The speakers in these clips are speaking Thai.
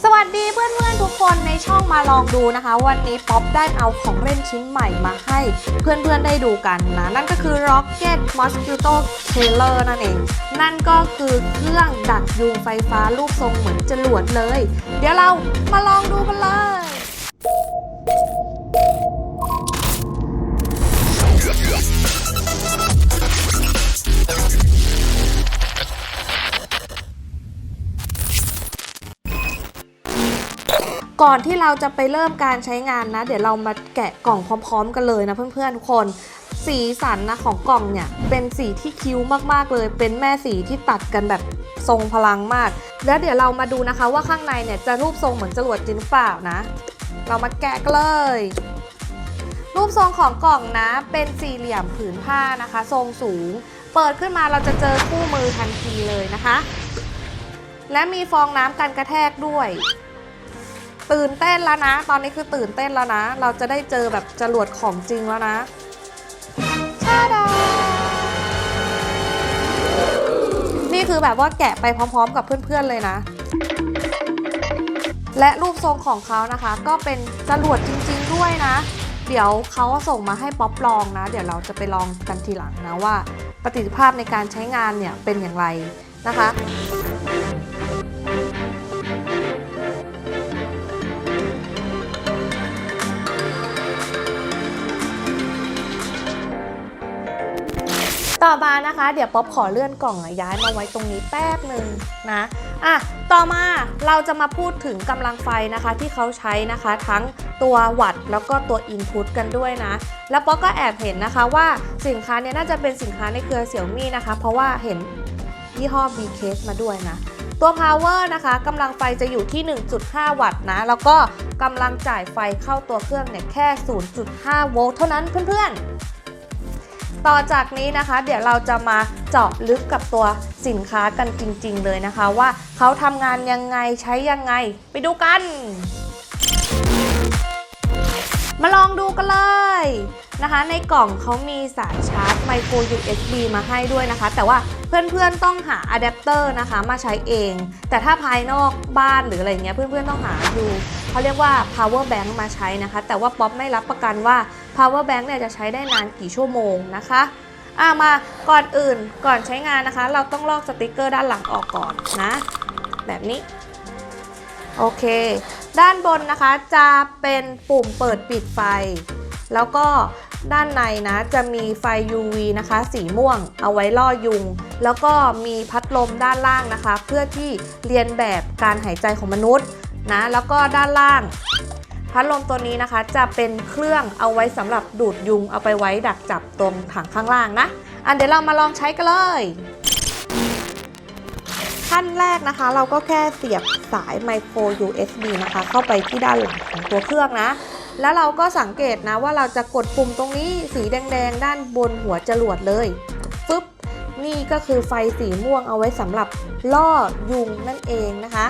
สวัสดีเพื่อนๆทุกคนในช่องมาลองดูนะคะ วันนี้ป๊อปได้เอาของเล่นชิ้นใหม่มาให้เพื่อนๆได้ดูกันนะ นั่นก็คือ Rocket Mosquito Killer นั่นเอง นั่นก็คือเครื่องดักยุงไฟฟ้ารูปทรงเหมือนจรวดเลย เดี๋ยวเรามาลองดูกันเลย ก่อนที่เราจะไปเริ่มการใช้งานนะ เดี๋ยวเรามาแกะกล่องพร้อมๆ กันเลยนะเพื่อนๆทุกคน สีสันนะของกล่องเนี่ย เป็นสีที่คิ้วมากๆเลย เป็นแม่สีที่ตัดกันแบบทรงพลังมาก แล้วเดี๋ยวเรามาดูนะคะว่าข้างในเนี่ยจะรูปทรงเหมือนจรวดจริงหรือเปล่านะ เรามาแกะกันเลย รูปทรงของกล่องนะ เป็นสี่เหลี่ยมผืนผ้านะคะ ทรงสูง เปิดขึ้นมาเราจะเจอคู่มือทันทีเลยนะคะ และมีฟองน้ำกันกระแทกด้วย ตื่นเต้นแล้วนะ ตอนนี้คือตื่นเต้นแล้วนะ เราจะได้เจอแบบจรวดของจริงแล้วนะชาดานี่คือแบบว่าแกะไปพร้อมๆ กับเพื่อนๆเลยนะ และรูปทรงของเขานะคะ ก็เป็นจรวดจริง ๆ ด้วยนะ เดี๋ยวเขาส่งมาให้ป๊อปลองนะ เดี๋ยวเราจะไปลองกันทีหลังนะว่าประสิทธิภาพในการใช้งานเนี่ยเป็นอย่างไรนะคะ ต่อมานะคะ เดี๋ยวป๊อปขอเลื่อนกล่องย้ายมาไว้ตรงนี้แป๊บหนึ่งนะอะต่อมาเราจะมาพูดถึงกำลังไฟนะคะ ที่เขาใช้นะคะ ทั้งตัววัตต์แล้วก็ตัว Input กันด้วยนะ แล้วป๊อปก็แอบเห็นนะคะว่าสินค้าเนี้น่าจะเป็นสินค้าในเครือเสี่ยวมี่นะคะ เพราะว่าเห็นยี่ห้อ B case มาด้วยนะตัว power นะคะกำลังไฟจะอยู่ที่ 1.5 วัตต์นะ แล้วก็กำลังจ่ายไฟเข้าตัวเครื่องเนี่ยแค่ 0.5 โวลต์เท่านั้นเพื่อนๆ ต่อจากนี้นะคะ เดี๋ยวเราจะมาเจาะลึกกับตัวสินค้ากันจริง ๆ เลยนะคะ ว่าเขาทำงานยังไงใช้ยังไง ไปดูกัน มาลองดูกันเลยนะคะ ในกล่องเขามีสายชาร์จไมโคร USB มาให้ด้วยนะคะ แต่ว่าเพื่อนๆต้องหาอะแดปเตอร์นะคะมาใช้เอง แต่ถ้าภายนอกบ้านหรืออะไรเงี้ยเพื่อนๆต้องหาดูเขาเรียกว่า power bank มาใช้นะคะ แต่ว่าป๊อปไม่รับประกันว่า power bank เนี่ยจะใช้ได้นานกี่ชั่วโมงนะคะอะมาก่อนอื่นก่อนใช้งานนะคะ เราต้องลอกสติกเกอร์ด้านหลังออกก่อนนะ แบบนี้ โอเค ด้านบนนะคะจะเป็นปุ่มเปิดปิดไฟ แล้วก็ด้านในนะจะมีไฟ UV นะคะ สีม่วงเอาไว้ล่อยุง แล้วก็มีพัดลมด้านล่างนะคะ เพื่อที่เรียนแบบการหายใจของมนุษย์นะแล้วก็ด้านล่าง พัดลมตัวนี้นะคะจะเป็นเครื่องเอาไว้สำหรับดูดยุงเอาไปไว้ดักจับตรงถังข้างล่างนะอันเดี๋ยวเรามาลองใช้กันเลย ขั้นแรกนะคะ เราก็แค่เสียบสายไมโคร USB นะคะ เข้าไปที่ด้านหลังของตัวเครื่องนะ แล้วเราก็สังเกตนะว่าเราจะกดปุ่มตรงนี้สีแดงๆ ด้านบนหัวจรวดเลยฟึบนี่ก็คือไฟสีม่วงเอาไว้สำหรับล่อยุงนั่นเองนะคะ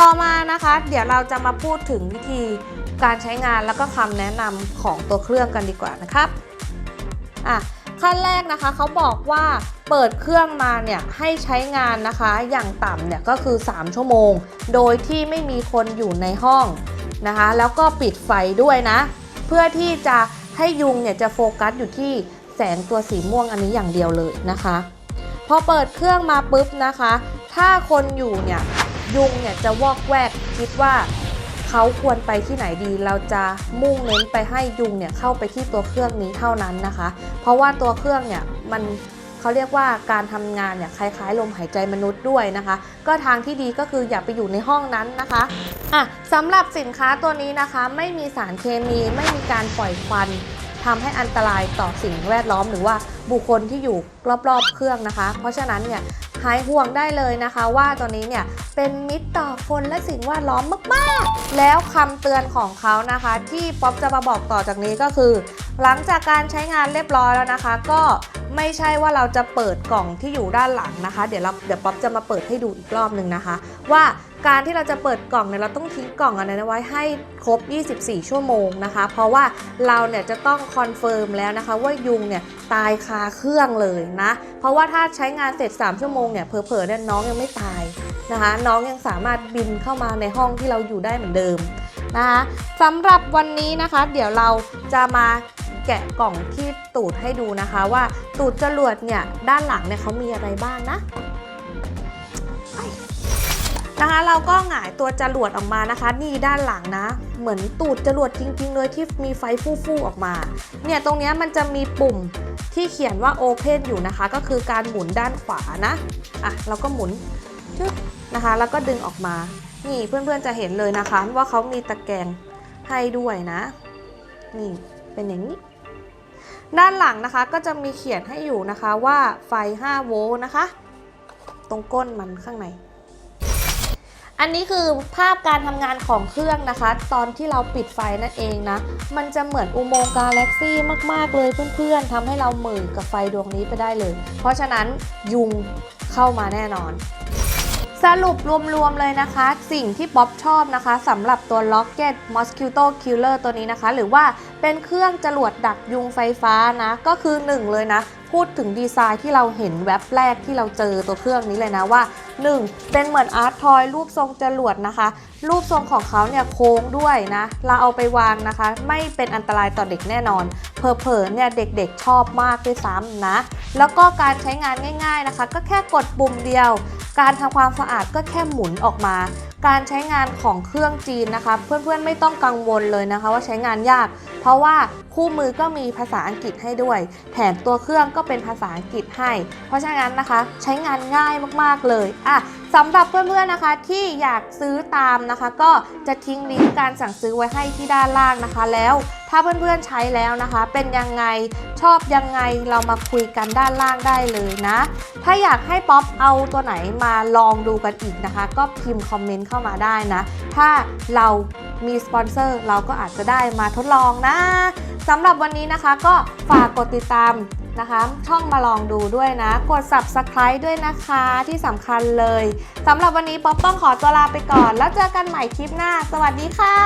ต่อมานะคะ เดี๋ยวเราจะมาพูดถึงวิธีการใช้งานแล้วก็คำแนะนำของตัวเครื่องกันดีกว่านะครับอะ ขั้นแรกนะคะเขาบอกว่าเปิดเครื่องมาเนี่ยให้ใช้งานนะคะอย่างต่ำเนี่ยก็คือ 3 ชั่วโมง โดยที่ไม่มีคนอยู่ในห้องนะคะ แล้วก็ปิดไฟด้วยนะ เพื่อที่จะให้ยุงเนี่ยจะโฟกัสอยู่ที่แสงตัวสีม่วงอันนี้อย่างเดียวเลยนะคะ พอเปิดเครื่องมาปุ๊บนะคะ ถ้าคนอยู่เนี่ยยุงเนี่ยจะวอกแวกคิดว่า เขาควรไปที่ไหนดี เราจะมุ่งเน้นไปให้ยุงเนี่ยเข้าไปที่ตัวเครื่องนี้เท่านั้นนะคะ เพราะว่าตัวเครื่องเนี่ยมันเขาเรียกว่าการทำงานเนี่ยคล้ายๆ ลมหายใจมนุษย์ด้วยนะคะ ก็ทางที่ดีก็คืออย่าไปอยู่ในห้องนั้นนะคะอะสำหรับสินค้าตัวนี้นะคะ ไม่มีสารเคมีไม่มีการปล่อยควัน ทำให้อันตรายต่อสิ่งแวดล้อม หรือว่าบุคคลที่อยู่รอบๆ เครื่องนะคะ เพราะฉะนั้นเนี่ยหายห่วงได้เลยนะคะว่าตัวนี้เนี่ยเป็นมิตรต่อคนและสิ่งแวดล้อมมากๆ แล้วคำเตือนของเขานะคะ ที่ป๊อปจะมาบอกต่อจากนี้ก็คือ หลังจากการใช้งานเรียบร้อยแล้วนะคะ ก็ ไม่ใช่ว่าเราจะเปิดกล่องที่อยู่ด้านหลังนะคะ เดี๋ยวเราเดี๋ยวป๊อปจะมาเปิดให้ดูอีกรอบหนึ่งนะคะ ว่าการที่เราจะเปิดกล่องเนี่ยเราต้องทิ้งกล่องอันนั้นไว้ให้ครบ 24 ชั่วโมงนะคะ เพราะว่าเราเนี่ยจะต้องคอนเฟิร์มแล้วนะคะ ว่ายุงเนี่ยตายคาเครื่องเลยนะ เพราะว่าถ้าใช้งานเสร็จ 3 ชั่วโมงเนี่ยเผลอๆเนี่ยน้องยังไม่ตายนะคะ น้องยังสามารถบินเข้ามาในห้องที่เราอยู่ได้เหมือนเดิมนะคะสำหรับวันนี้นะคะ เดี๋ยวเราจะมา แกะกล่องที่ตูดให้ดูนะคะว่าตูดจรวดเนี่ยด้านหลังเนี่ยเขามีอะไรบ้างนะนะคะเราก็หงายตัวจรวดออกมานะคะ นี่ด้านหลังนะ เหมือนตูดจรวดจริง ๆ เลยที่มีไฟฟู่ๆออกมา เนี่ยตรงนี้มันจะมีปุ่มที่เขียนว่า Open อยู่นะคะ ก็คือการหมุนด้านขวานะอะเราก็หมุนชึบนะคะ แล้วก็ดึงออกมา นี่เพื่อนๆจะเห็นเลยนะคะ ว่าเขามีตะแกรงให้ด้วยนะ นี่เป็นอย่างนี้ ด้านหลังนะคะก็จะมีเขียนให้อยู่นะคะว่าไฟ 5 โวลต์นะคะ ตรงก้นมันข้างใน อันนี้คือภาพการทำงานของเครื่องนะคะ ตอนที่เราปิดไฟนั่นเองนะ มันจะเหมือนอุโมงค์กาแล็กซี่มาก ๆ เลยเพื่อนๆทำให้เราเหมือกับไฟดวงนี้ไปได้เลย เพราะฉะนั้นยุงเข้ามาแน่นอน สรุปรวมๆเลยนะคะ สิ่งที่ป๊อปชอบนะคะสำหรับตัว Rocket Mosquito Killer ตัวนี้นะคะ หรือว่าเป็นเครื่องจรวดดักยุงไฟฟ้านะ ก็คือ 1 เลยนะ พูดถึงดีไซน์ที่เราเห็นแว็บแรกที่เราเจอตัวเครื่องนี้เลยนะว่า 1. เป็นเหมือนอาร์ตทอยรูปทรงจรวดนะคะ รูปทรงของเขาเนี่ยโค้งด้วยนะ เราเอาไปวางนะคะ ไม่เป็นอันตรายต่อเด็กแน่นอน เพอเพอเนี่ยเด็กๆชอบมากด้วยซ้ำนะ แล้วก็การใช้งานง่าย ๆนะคะ ก็แค่กดปุ่มเดียว การทำความสะอาดก็แค่หมุนออกมาการใช้งานของเครื่องจีนนะคะ เพื่อนๆไม่ต้องกังวลเลยนะคะ ว่าใช้งานยาก เพราะว่าคู่มือก็มีภาษาอังกฤษให้ด้วย แถมตัวเครื่องก็เป็นภาษาอังกฤษให้ เพราะฉะนั้นนะคะใช้งานง่ายมากๆเลยอะสำหรับเพื่อนๆนะคะที่อยากซื้อตามนะคะ ก็จะทิ้งลิงก์การสั่งซื้อไว้ให้ที่ด้านล่างนะคะ แล้วถ้าเพื่อนๆใช้แล้วนะคะ เป็นยังไงชอบยังไงเรามาคุยกันด้านล่างได้เลยนะ ถ้าอยากให้ป๊อปเอาตัวไหนมาลองดูกันอีกนะคะ ก็พิมพ์คอมเมนต์เข้ามาได้นะ ถ้าเรา มีสปอนเซอร์เราก็อาจจะได้มาทดลองนะสำหรับวันนี้นะคะก็ฝากกดติดตามนะคะ ช่องมาลองดูด้วยนะ กด subscribe ด้วยนะคะที่สำคัญเลยสำหรับวันนี้ป๊อปต้องขอตัวลาไปก่อน แล้วเจอกันใหม่คลิปหน้า สวัสดีค่ะ